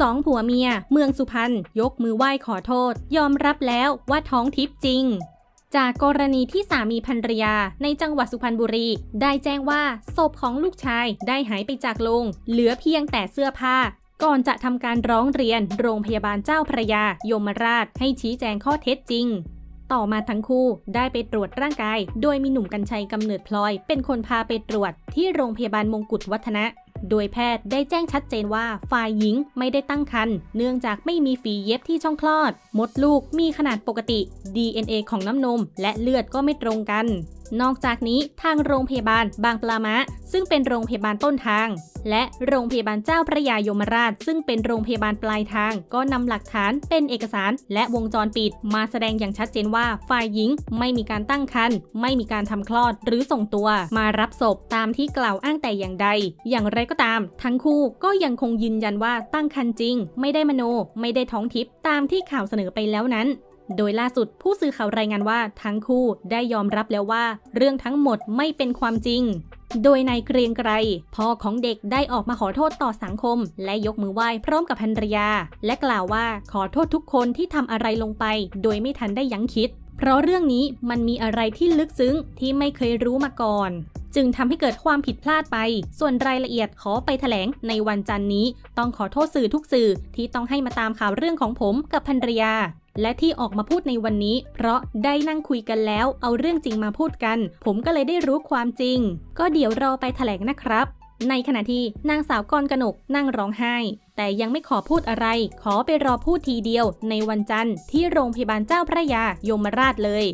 สองผัวเมีย เมืองสุพรรณยกมือไหว้ขอโทษ ยอมรับแล้วว่าท้องทิพย์จริง จากกรณีที่สามีภรรยาในจังหวัดสุพรรณบุรี ได้แจ้งว่าศพของลูกชายได้หายไปจากโรงเหลือเพียงแต่เสื้อผ้า ก่อนจะทำการร้องเรียนโรงพยาบาลเจ้าพระยายมราชให้ชี้แจงข้อเท็จจริงต่อมาทั้งคู่ได้ไปตรวจร่างกาย โดยมีหนุ่มกัญชัยกำเนิดพลอย เป็นคนพาไปตรวจที่โรงพยาบาลมงกุฎวัฒนะ โดยแพทย์ได้แจ้งชัดเจนว่าฝ่ายหญิงไม่ได้ตั้งครรภ์เนื่องจากไม่มีฝีเย็บที่ช่องคลอด มดลูกมีขนาดปกติ DNA ของน้ำนม และเลือดก็ไม่ตรงกัน นอกจากนี้ทางโรงพยาบาลบางปลามะ ซึ่งเป็นโรงพยาบาลต้นทาง และโรงพยาบาลเจ้าพระยายมราช ซึ่งเป็นโรงพยาบาลปลายทาง ก็นำหลักฐานเป็นเอกสารและวงจรปิด มาแสดงอย่างชัดเจนว่าฝ่ายหญิงไม่มีการตั้งครรภ์ไม่มีการทำคลอดหรือส่งตัว มารับศพตามที่กล่าวอ้างแต่อย่างใด อย่างไรก็ตาม ทั้งคู่ก็ยังคงยืนยันว่าตั้งครรภ์จริง ไม่ได้มโน ไม่ได้ท้องทิพย์ตามที่ข่าวเสนอไปแล้วนั้น โดยล่าสุดผู้สื่อข่าวรายงานว่าทั้งคู่ได้ยอมรับแล้วว่า เรื่องทั้งหมดไม่เป็นความจริงโดยนายเกรียงไกรพ่อของเด็กได้ออกมาขอโทษต่อสังคม และยกมือไหว้พร้อมกับภรรยา และกล่าวว่าขอโทษทุกคนที่ทำอะไรลงไป โดยไม่ทันได้ยั้งคิด เพราะเรื่องนี้มันมีอะไรที่ลึกซึ้งที่ไม่เคยรู้มาก่อน จึงทำให้เกิดความผิดพลาดไป ส่วนรายละเอียดขอไปแถลงในวันจันทร์นี้ ต้องขอโทษสื่อทุกสื่อที่ต้องให้มาตามข่าวเรื่องของผมกับภรรยาและที่ออกมาพูดในวันนี้ เพราะได้นั่งคุยกันแล้ว เอาเรื่องจริงมาพูดกัน ผมก็เลยได้รู้ความจริง ก็เดี๋ยวรอไปแถลงนะครับ ในขณะที่นางสาวกรกนกนั่งร้องไห้ แต่ยังไม่ขอพูดอะไร ขอไปรอพูดทีเดียวในวันจันทร์ที่โรงพยาบาลเจ้าพระยายมราชเลย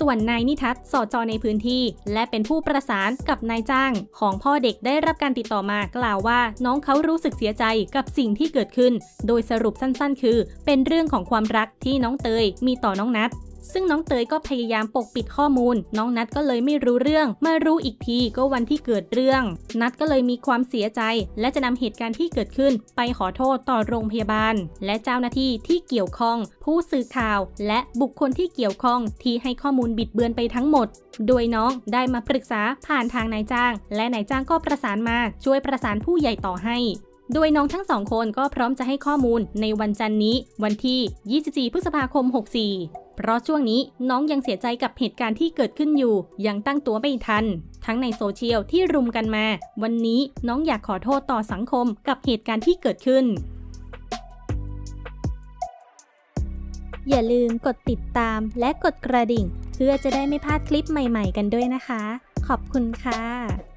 ส่วนนายนิทัศสอจอในพื้นที่ และเป็นผู้ประสานกับนายจ้าง ของพ่อเด็กได้รับการติดต่อมากล่าวว่า น้องเขารู้สึกเสียใจกับสิ่งที่เกิดขึ้น โดยสรุปสั้นๆ คือ เป็นเรื่องของความรักที่น้องเตยมีต่อน้องนัท ซึ่งน้องเตยก็พยายามปกปิดข้อมูล น้องนัทก็เลยไม่รู้เรื่อง มารู้อีกทีก็วันที่เกิดเรื่อง นัทก็เลยมีความเสียใจ และจะนำเหตุการณ์ที่เกิดขึ้น ไปขอโทษต่อโรงพยาบาล และเจ้าหน้าที่ที่เกี่ยวข้อง ผู้สื่อข่าว และบุคคลที่เกี่ยวข้องที่ให้ข้อมูลบิดเบือนไปทั้งหมด โดยน้องได้มาปรึกษาผ่านทางนายจ้าง และนายจ้างก็ประสานมาช่วยประสานผู้ใหญ่ต่อให้โดยน้องทั้งสองคนก็พร้อมจะให้ข้อมูลในวันจันนี้ วันที่ 24 พฤษภาคม 64 เพราะช่วงนี้น้องยังเสียใจกับเหตุการณ์ที่เกิดขึ้นอยู่ ยังตั้งตัวไม่ทัน ทั้งในโซเชียลที่รุมกันมา วันนี้น้องอยากขอโทษต่อสังคมกับเหตุการณ์ที่เกิดขึ้น อย่าลืมกดติดตามและกดกระดิ่ง เพื่อจะได้ไม่พลาดคลิปใหม่ ๆ กันด้วยนะคะ ขอบคุณค่ะ